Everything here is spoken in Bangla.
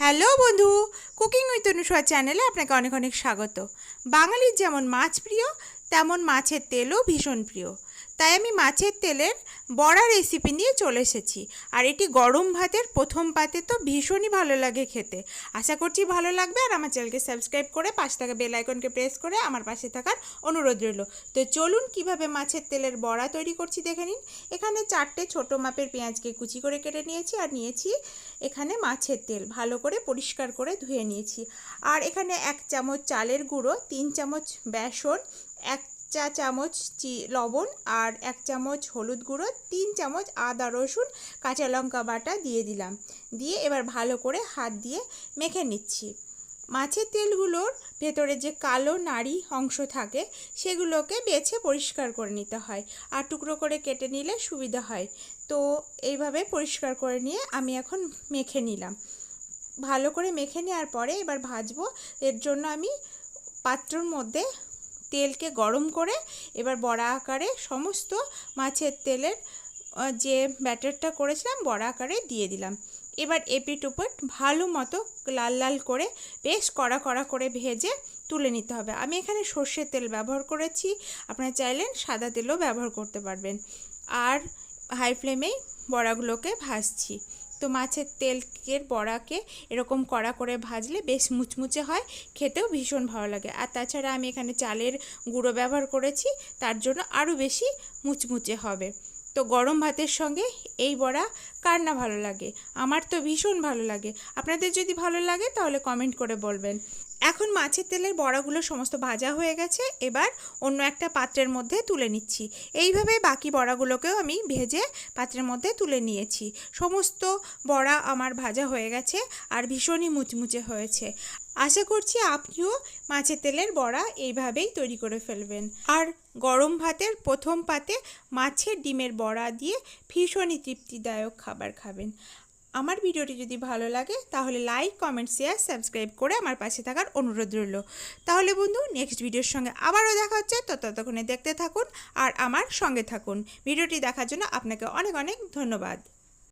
হ্যালো বন্ধু, কুকিং উইথ অনুসর চ্যানেলে আপনাকে অনেক অনেক স্বাগত। বাঙালির যেমন মাছ প্রিয়, তেমন মাছের তেলও ভীষণ প্রিয়। তাই আমি মাছের তেলের বড়া রেসিপি নিয়ে চলে এসেছি। আর এটি গরম ভাতের প্রথম পাতে তো ভীষণই ভালো লাগে খেতে। আশা করছি ভালো লাগবে আর আমার চ্যানেলকে সাবস্ক্রাইব করে পাশে থাকা বেল আইকনকে প্রেস করে আমার পাশে থাকার অনুরোধ রইল। তো চলুন কীভাবে মাছের তেলের বড়া তৈরি করছি দেখে নিন। এখানে চারটে ছোট মাপের পেঁয়াজকে কুচি করে কেটে নিয়েছি আর নিয়েছি এখানে মাছের তেল। ভালো করে পরিষ্কার করে ধুয়ে নিয়েছি। আর এখানে এক চামচ চালের গুঁড়ো, তিন চামচ বেসন, এক চা চামচ চি- লবণ আর এক চামচ হলুদ গুঁড়ো, তিন চামচ আদা রসুন, কাঁচা লঙ্কা বাটা দিয়ে দিলাম। দিয়ে এবার ভালো করে হাত দিয়ে মেখে নিচ্ছি। মাছের তেলগুলোর ভেতরে যে কালো নাড়ি অংশ থাকে, সেগুলোকে বেছে পরিষ্কার করে নিতে হয় আর টুকরো করে কেটে নিলে সুবিধা হয়। তো এইভাবে পরিষ্কার করে নিয়ে আমি এখন মেখে নিলাম। ভালো করে মেখে নেওয়ার পরে এবার ভাজবো। এর জন্য আমি পাত্রর মধ্যে তেলকে গরম করে এবার বড়া আকারে সমস্ত মাছের তেলের যে ব্যাটারটা করেছিলাম বড়া আকারে দিয়ে দিলাম। এবার এপিট উপিট ভালো মতো লাল লাল করে বেশ কড়া কড়া করে ভেজে তুলে নিতে হবে। আমি এখানে সর্ষের তেল ব্যবহার করেছি, আপনারা চাইলেন সাদা তেলও ব্যবহার করতে পারবেন। আর হাই ফ্লেমেই বড়াগুলোকে ভাজছি। তো মাছের তেলকের বড়াকে এরকম কড়া করে ভাজলে বেশ মুচমুচে হয়। খেতেও ভীষণ ভালো লাগে। আর তাছাড়া আমি এখানে চালের গুঁড়ো ব্যবহার করেছি। তার জন্য আরও বেশি মুচমুচে হবে। তো গরম ভাতের সঙ্গে এই বড়া কার না ভালো লাগে? আমার তো ভীষণ ভালো লাগে। আপনাদের যদি ভালো লাগে তাহলে কমেন্ট করে বলবেন। এখন মাছের তেলের বড়াগুলো সমস্ত ভাজা হয়ে গেছে। এবার অন্য একটা পাত্রের মধ্যে তুলে নিচ্ছি। এইভাবে বাকি বড়াগুলোকেও আমি ভেজে পাত্রের মধ্যে তুলে নিয়েছি। সমস্ত বড়া আমার ভাজা হয়ে গেছে আর ভীষণই মুচমুচে হয়েছে। আশা করছি আপনিও মাছের তেলের বড়া এইভাবেই তৈরি করে ফেলবেন। আর গরম ভাতের প্রথম পাতে মাছের ডিমের বড়া দিয়ে ভীষণই তৃপ্তিদায়ক খাবার খাবেন। আমার ভিডিওটি যদি ভালো লাগে, তাহলে লাইক, কমেন্ট, শেয়ার, সাবস্ক্রাইব করে আমার পাশে থাকার অনুরোধ রইল। তাহলে বন্ধু, নেক্সট ভিডিওর সঙ্গে আবারও দেখা হচ্ছে। তো ততক্ষণে দেখতে থাকুন আর আমার সঙ্গে থাকুন। ভিডিওটি দেখার জন্য আপনাকে অনেক অনেক ধন্যবাদ।